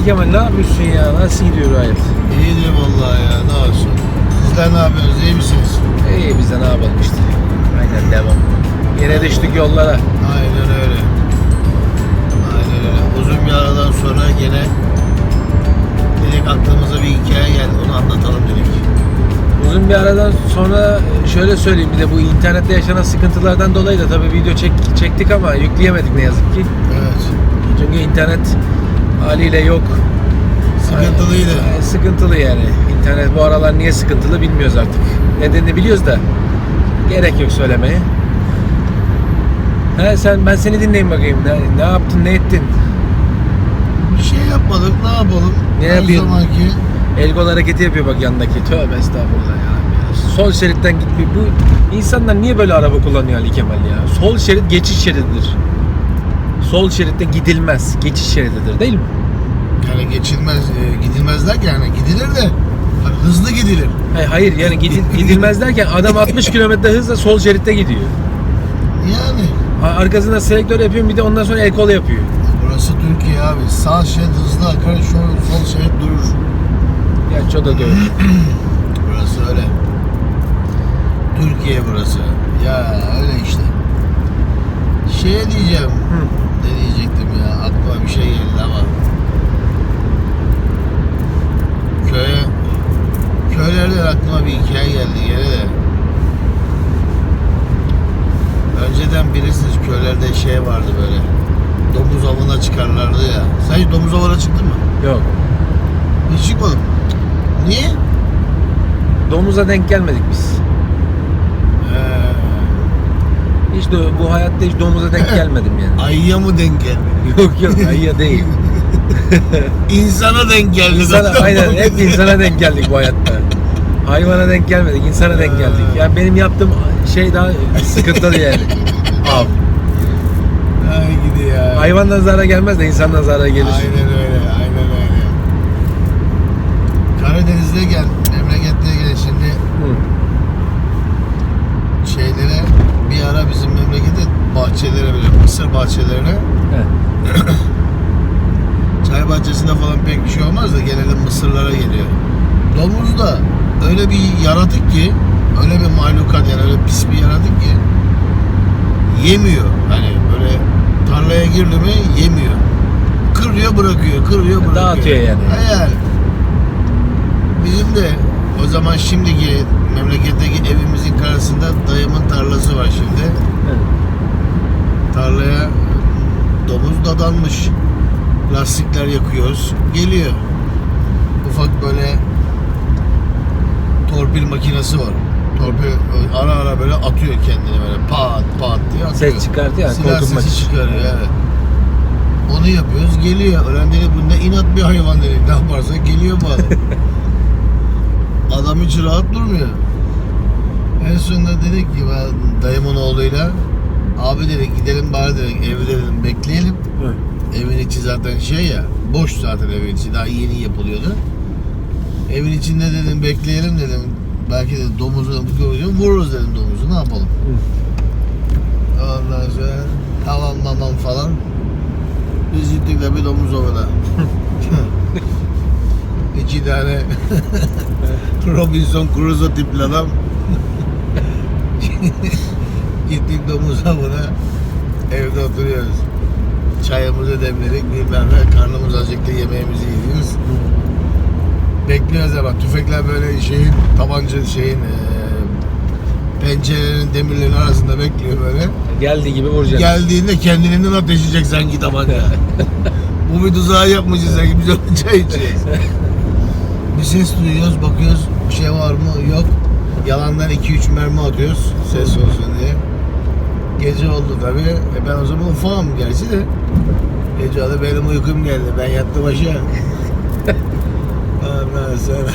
Ali Kemal ne yapıyorsun ya? Nasıl gidiyor hayat? İyidir vallahi ya ne olsun. Sizler ne yapıyorsunuz iyi misiniz? İyi biz de ne yapalım işte. Aynen devam. Yine düştük yollara. Aynen öyle. Aynen öyle. Uzun bir aradan sonra gene dedik aklımıza bir hikaye geldi onu anlatalım dedik. Uzun bir aradan sonra şöyle söyleyeyim bir de bu internette yaşanan sıkıntılardan dolayı da tabii video çek, çektik ama yükleyemedik ne yazık ki. Evet. Çünkü internet haliyle yok. Sıkıntılıydı. Ay, Sıkıntılı yani. İnternet bu aralar niye sıkıntılı bilmiyoruz artık. Nedenini biliyoruz da gerek yok söylemeye. He sen ben seni dinleyeyim bakayım. Ne, ne yaptın, ne ettin? Bir şey yapmadık ne yapalım? Ne Her yapıyorsun? zamanki El kol hareketi yapıyor bak yandaki. Tövbe estağfurullah ya. Sol şeritten gitmiyor. Bu insanlar niye böyle araba kullanıyor Ali Kemal ya? Sol şerit geçiş şerididir. Sol şeritte gidilmez. Geçiş şerididir değil mi? yani geçilmez, e, gidilmez derken yani gidilir de hani hızlı gidilir. Hayır, hayır yani gidil- gidilmez derken adam 60 kilometre hızla sol şeritte gidiyor. Yani Arkasında selektör yapıyor bir de ondan sonra el kol yapıyor. burası Türkiye abi. Sağ şerit hızlı akar, şu sol şerit durur. Gerçi o da doğru. Burası öyle. Türkiye burası. Ya öyle işte. Şey diyeceğim. Hı. Ne diyecektim ya? Aklıma bir şey geldi ama. Köye köylerden aklıma bir hikaye geldi gene de. Önceden bilirsiniz köylerde şey vardı böyle. Domuz avına çıkarlardı ya. Sen hiç domuz avına çıktın mı? Yok. Hiç çıkmadım. Niye? Domuza denk gelmedik biz. Ee, Hiç de, bu hayatta hiç domuza denk gelmedim yani. ayıya mı denk geldi? yok yok ayıya değil. İnsana denk geldi. İnsana, zaten. aynen hep insana denk geldik bu hayatta. Hayvana denk gelmedik, insana denk geldik. Yani benim yaptığım şey daha sıkıntılı yani. Av. Ay gidi ya. Hayvandan zarar gelmez de insandan zarar gelir. Aynen öyle, aynen öyle. Karadeniz'de gel, memlekette gel şimdi Hı. şeylere bir ara bizim memlekette bahçelere böyle mısır bahçelerine Evet. çay bahçesinde falan pek bir şey olmaz da genelde mısırlara geliyor. Domuz da öyle bir yaratık ki öyle bir mahlukat yani öyle pis bir yaratık ki yemiyor. Hani böyle tarlaya girdi mi yemiyor. Kırıyor bırakıyor, kırıyor bırakıyor. Dağıtıyor yani. Yani. Bizim de o zaman şimdiki memleketteki evimizin karşısında dayımın tarlası var şimdi. Evet. Tarlaya domuz dadanmış. Lastikler yakıyoruz. Geliyor. Ufak böyle torpil makinesi var. Torpil ara ara böyle atıyor kendini böyle pat pat diye atıyor. Ses çıkartıyor yani Silah korkutmak sesi için. çıkarıyor evet. Onu yapıyoruz. Geliyor. Öğren dedi bu ne inat bir hayvan dedi. Ne yaparsa geliyor bu adam. adam hiç rahat durmuyor. En sonunda dedik ki ben dayımın oğluyla abi dedik gidelim bari dedik evde dedim bekleyelim. Evet. Evin içi zaten şey ya boş zaten evin içi daha yeni yapılıyordu. Evin içinde dedim bekleyelim dedim. Belki de domuzu vururuz dedim domuzu ne yapalım. Ondan sonra tamam mamam falan. Biz gittik de bir domuz ovuna. İki tane Robinson Crusoe tipli adam. domuz avına. Evde oturuyoruz. Çayımızı demledik bilmem ne. Karnımız acıktı yemeğimizi yiyoruz. Bekliyoruz ama tüfekler böyle şeyin tabanca şeyin eee pencerenin demirlerin arasında bekliyor böyle. Geldiği gibi vuracaksın. Geldiğinde kendiliğinden ateşleyecek sanki tabanca. Bu bir tuzağı yapmışız sanki biz onu çay içeceğiz. bir ses duyuyoruz bakıyoruz bir şey var mı yok. Yalandan 2-3 mermi atıyoruz ses olsun diye. Gece oldu tabi. E ben o zaman ufağım gerçi de. Gece oldu benim uykum geldi. Ben yattım aşağı. Ondan sonra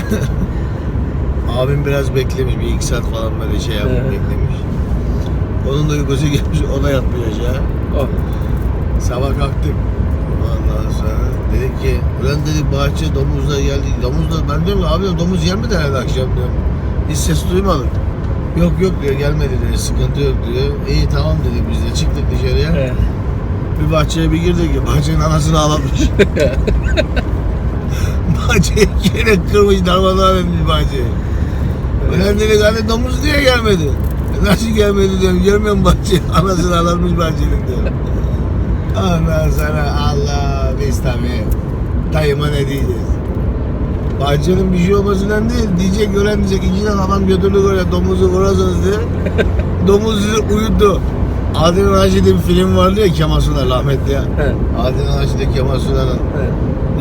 abim biraz beklemiş. Bir iki saat falan böyle şey yapıp Evet. beklemiş. Onun da uykusu gelmiş. O da yatmış aşağı. Oh. Sabah kalktık. Ondan sonra dedik ki ulan dedik bahçe domuzla geldi. Domuz da ben diyorum abi domuz gelmedi herhalde akşam diyorum. Hiç ses duymadık. Yok yok diyor gelmedi diyor sıkıntı yok diyor. İyi tamam dedik biz de çıktık dışarıya. Evet. Bir bahçeye bir girdik bahçenin anasını ağlatmış. Bahçeyi yine kırmış darmadağın etmiş bahçeyi. Ulan dedik hani domuz niye gelmedi? E nasıl gelmedi diyorum. Görmüyor musun bahçeyi? Anasını ağlatmış bahçenin diyor. Ondan sonra Allah biz tabii dayıma ne diyeceğiz? Bahçenin bir şey olmasından değil. Diyecek gören diyecek. tane adam götürdü oraya domuzu vurasınız diye. Domuz uyuttu. Adil Raşit'in bir film vardı ya Kemal Sunal rahmetli ya. He. Adil Raşit'in Kemal Sunal'ın.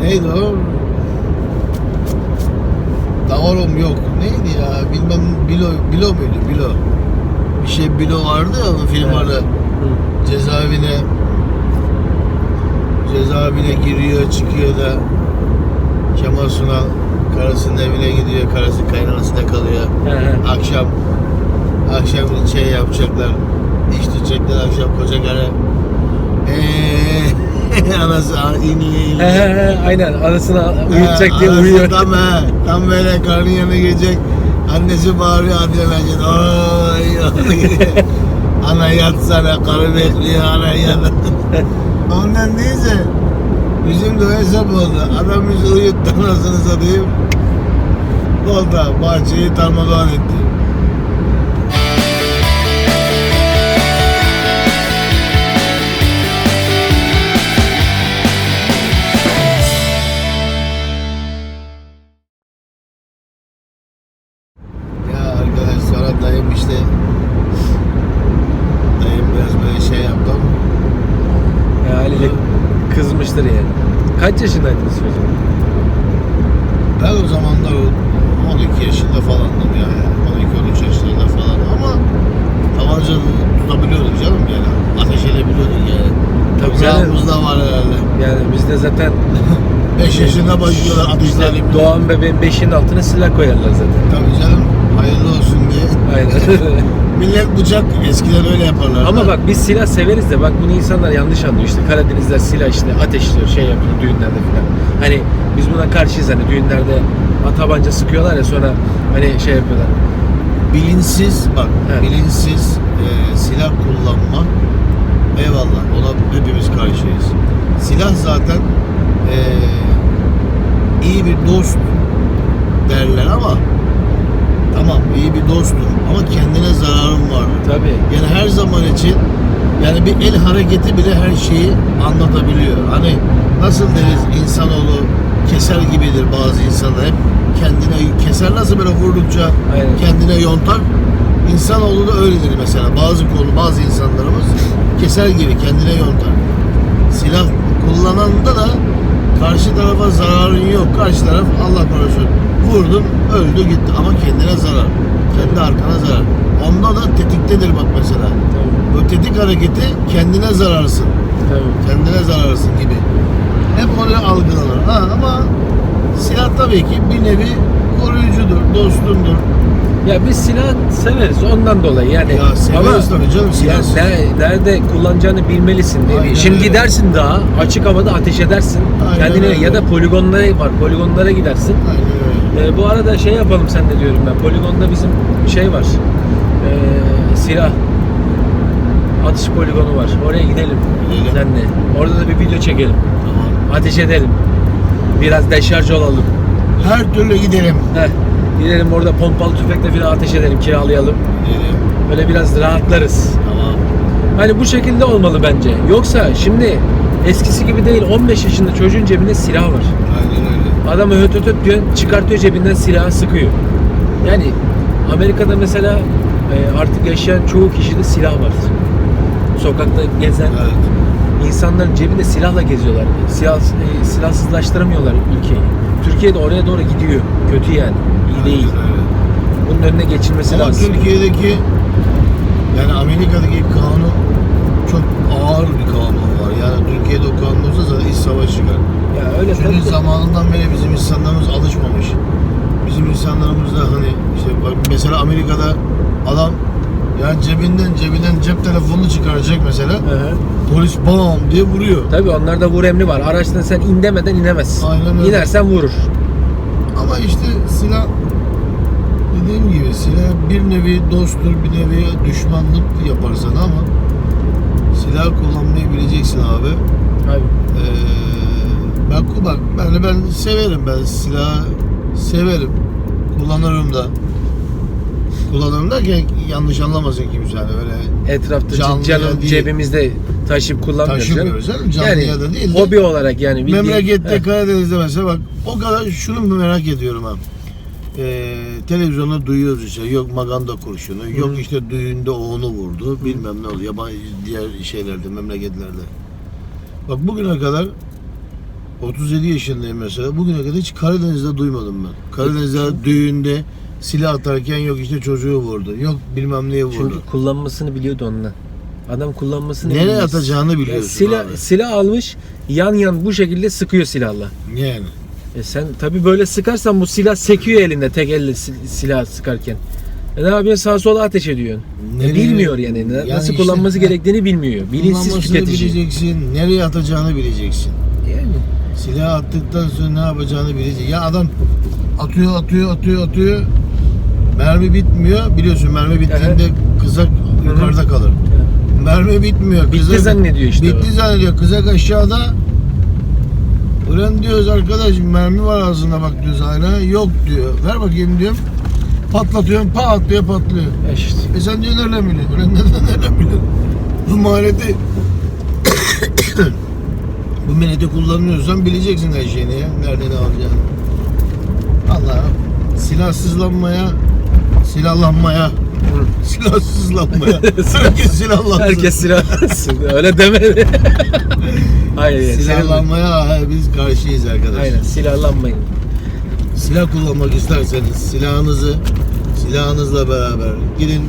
Neydi o? Davarom yok. Neydi ya? Bilmem Bilo, Bilo muydu? Bilo. Bir şey Bilo vardı ya onun film Evet. vardı. Hı. Cezaevine cezaevine giriyor çıkıyor da Kemal Sunal karısının evine gidiyor. Karısı kaynanasında kalıyor. He. Akşam akşam şey yapacaklar. iş tutacaklar akşam koca karı. Eee anası iniyor He, he, he, aynen anasını uyutacak diye Anası uyuyor. Tam he. Tam böyle karnın yanına gelecek. Annesi bağırıyor Adile Mecid. Oy. Ana yatsana karı bekliyor ana yat. Ondan neyse. Bizim de hesap oldu. Adam bizi uyuttu anasını satayım. Volta bahçeyi darmadağın etti. Yaşındaydınız çocuğum? ben o zamanlar o 12 yaşında falandım ya. 12-13 yaşlarında falan ama tabanca tutabiliyorduk canım yani. Ateş edebiliyorduk yani. Tabii. Toprağımız da var herhalde. Yani bizde zaten 5 yaşında başlıyorlar ateş işte edebilmeye. doğan bebeğin beşinin altına silah koyarlar zaten. Tabii canım hayırlı olsun diye. Aynen. Millet bıçak eskiden öyle yaparlar. Ama bak biz silah severiz de bak bunu insanlar yanlış anlıyor. İşte Karadenizler silah işte ateşliyor, şey yapıyor düğünlerde falan. Hani biz buna karşıyız hani düğünlerde tabanca sıkıyorlar ya sonra hani şey yapıyorlar. bilinçsiz bak Evet. bilinçsiz e, silah kullanma eyvallah ona hepimiz karşıyız. Silah zaten e, iyi bir dost derler ama tamam iyi bir dosttur ama kendine zararın var. Tabii. Yani her zaman için yani bir el hareketi bile her şeyi anlatabiliyor. Hani nasıl deriz insanoğlu keser gibidir bazı insanlar hep kendine keser nasıl böyle vurdukça Aynen. kendine yontar. İnsanoğlu da öyledir mesela. Bazı konu bazı insanlarımız keser gibi kendine yontar. Silah kullananda da karşı tarafa zararın yok. Karşı taraf Allah korusun vurdun öldü gitti ama kendine zarar. Kendi arkana zarar. Onda da tetiktedir bak mesela. Tabii. Bu tetik hareketi kendine zararsın. Tabii. Kendine zararsın gibi. Hep öyle algılanır. Ha, ama silah tabii ki bir nevi koruyucudur, dostundur. Ya biz silah severiz ondan dolayı yani. Ya severiz tabii canım ya ne- nerede kullanacağını bilmelisin diye. Aynen Şimdi öyle. gidersin daha açık havada ateş edersin. Aynen Kendine öyle. ya da poligonlara var. Poligonlara gidersin. Aynen öyle. Ee, bu arada şey yapalım sen de diyorum ben. Poligonda bizim şey var. Ee, silah atış poligonu var. Oraya gidelim. Gidelim. Senle. Orada da bir video çekelim. Tamam. Ateş edelim. Biraz deşarj olalım. Her türlü gidelim. Heh. Gidelim orada pompalı tüfekle falan ateş edelim, kiralayalım. Gidelim. Böyle biraz rahatlarız. Tamam. Hani bu şekilde olmalı bence. Yoksa şimdi eskisi gibi değil 15 yaşında çocuğun cebinde silah var. Aynen öyle. Adamı höt höt höt diyor, çıkartıyor cebinden silahı sıkıyor. Yani Amerika'da mesela e, artık yaşayan çoğu kişide silah var. Sokakta gezen Evet. insanların cebinde silahla geziyorlar. Silah, e, silahsızlaştıramıyorlar ülkeyi. Türkiye'de oraya doğru gidiyor. Kötü yani. İyi değil. Aynen öyle. Bunun önüne geçilmesi Ama lazım. Türkiye'deki yani Amerika'daki kanun çok ağır bir kanun var. Yani Türkiye'de o kanun olsa zaten iç savaş çıkar. Ya öyle Çünkü tabii. zamanından beri bizim insanlarımız alışmamış. Bizim insanlarımız da hani işte mesela Amerika'da adam yani cebinden cebinden cep telefonunu çıkaracak mesela. Hı hı. Polis bam diye vuruyor. Tabii onlarda vur emri var. Araçtan sen in demeden inemezsin. Aynen öyle. İnersen vurur. Ama işte silah dediğim gibi silah bir nevi dosttur, bir nevi düşmanlık yapar sana ama silah kullanmayı bileceksin abi. Abi. Ee, Ben bak ben ben severim ben silah severim. Kullanırım da. Kullanırım derken yanlış anlamasın kimse hani öyle Etrafta Canlıya canım değil. cebimizde taşıyıp kullanmıyoruz canım. taşımıyoruz canım. Canlıya Yani da değil de. hobi olarak yani. bildiğin- Memlekette Heh. Karadeniz'de mesela bak o kadar şunu merak ediyorum ha. Ee, televizyonda duyuyoruz işte yok maganda kurşunu, yok işte düğünde oğlu vurdu, bilmem ne oldu yabancı diğer şeylerde, memleketlerde. Bak bugüne kadar 37 yaşındayım mesela. Bugüne kadar hiç Karadeniz'de duymadım ben. Karadeniz'de düğünde silah atarken yok işte çocuğu vurdu. Yok bilmem neye vurdu. Çünkü kullanmasını biliyordu onunla. Adam kullanmasını Nereye biliyor. atacağını Ya biliyorsun silah, abi. silah almış yan yan bu şekilde sıkıyor silahla. Yani. E sen tabi böyle sıkarsan bu silah sekiyor elinde tek elle sil- silah sıkarken. E ne yapıyorsun sağa sola ateş ediyorsun. E Nereye- bilmiyor yani, Ne- Yani nasıl işte, kullanması gerektiğini bilmiyor. Bilinçsiz Kullanmasını tüketici. bileceksin, nereye atacağını bileceksin. Silah attıktan sonra ne yapacağını bilecek. Ya adam atıyor, atıyor, atıyor, atıyor. Mermi bitmiyor. Biliyorsun mermi bittiğinde kızak yukarıda kalır. Mermi bitmiyor. Bitti kızak- zannediyor işte Bitti o. zannediyor. Kızak aşağıda. Ulan diyoruz arkadaş mermi var ağzında bak diyoruz hala. Yok diyor. Ver bakayım diyorum. Patlatıyorum pat diye patlıyor. İşte. E sen diyor nereden biliyorsun? Ulan nereden, nereden biliyorsun? Bu maliyeti bu milleti kullanıyorsan bileceksin her şeyini ya. Nerede ne alacağını. Allah silahsızlanmaya, silahlanmaya, silahsızlanmaya. Herkes silahlansın. Herkes silah Öyle demedi. Hayır. silahlanmaya biz karşıyız arkadaşlar. Aynen silahlanmayın. Silah kullanmak isterseniz silahınızı silahınızla beraber gidin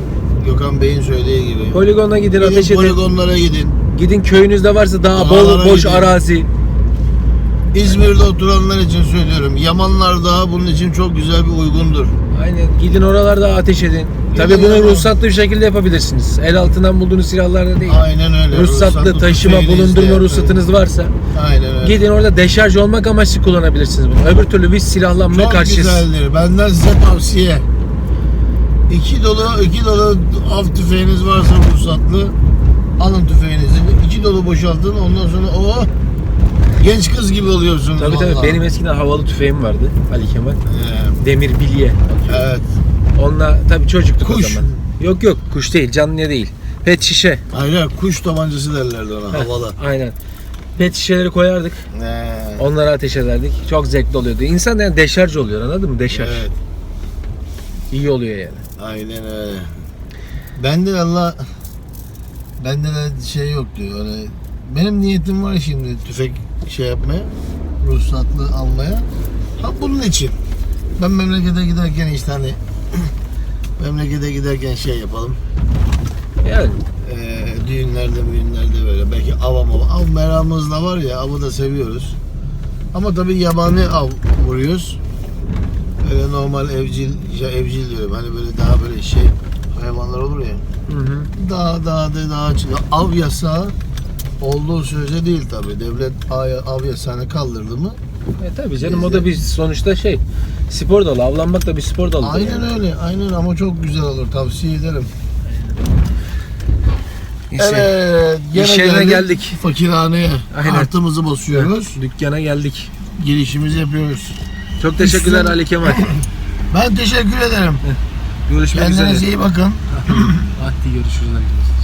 Gökhan Bey'in söylediği gibi. Poligona gidin Gidin ateş edin. poligonlara gidin. Gidin köyünüzde varsa daha bol Dağlara boş gidin. arazi. İzmir'de oturanlar için söylüyorum. Yamanlar Dağı bunun için çok güzel bir uygundur. Aynen gidin oralarda ateş edin. Tabii bunu ama- ruhsatlı bir şekilde yapabilirsiniz. El altından bulduğunuz silahlarda değil. Aynen öyle. Ruhsatlı taşıma tüfeğinizle, bulundurma ruhsatınız varsa Aynen öyle. gidin orada deşarj olmak amaçlı kullanabilirsiniz bunu. Öbür türlü biz silahlanmaya Çok karşıyız. güzeldir. Benden size tavsiye. İki dolu, iki dolu av tüfeğiniz varsa ruhsatlı alın tüfeğinizi. İki dolu boşaltın. Ondan sonra o genç kız gibi oluyorsunuz. Tabii tabii vallahi. benim eskiden havalı tüfeğim vardı Ali Kemal. Ee, Demir bilye. evet. Onunla tabii çocuktuk Kuş. o zaman. Yok yok kuş değil canlıya değil. Pet şişe. Aynen kuş tabancası derlerdi ona Heh, havalı. Aynen. Pet şişeleri koyardık. Ee, Onlara ateş ederdik. Çok zevkli oluyordu. İnsan yani deşarj oluyor anladın mı? Deşarj. evet. İyi oluyor yani. Aynen öyle. Bende de Allah bende de şey yok diyor. Öyle benim niyetim var şimdi tüfek şey yapmaya, ruhsatlı almaya. Ha bunun için. Ben memlekete giderken işte hani memlekete giderken şey yapalım. Yani Ee, düğünlerde, düğünlerde böyle belki av ama av meramımız da var ya avı da seviyoruz. Ama tabii yabani av vuruyoruz. Öyle normal evcil, ya evcil diyorum hani böyle daha böyle şey hayvanlar olur ya. hı hı. Daha daha da daha çıkıyor. Av yasağı olduğu sürece değil tabii. Devlet av- yasağını kaldırdı mı? E tabii canım o da bir sonuçta şey spor dalı. Avlanmak da bir spor dalı. Aynen öyle. Aynen ama çok güzel olur. Tavsiye ederim. Evet. gene İş yerine geldik. Fakirhaneye. Aynen. Artımızı basıyoruz. Dükkana geldik. Girişimizi yapıyoruz. Çok teşekkürler Üstüne- Ali Kemal. Ben teşekkür ederim. Görüşmek Kendinize üzere. iyi bakın. Hadi görüşürüz arkadaşlar.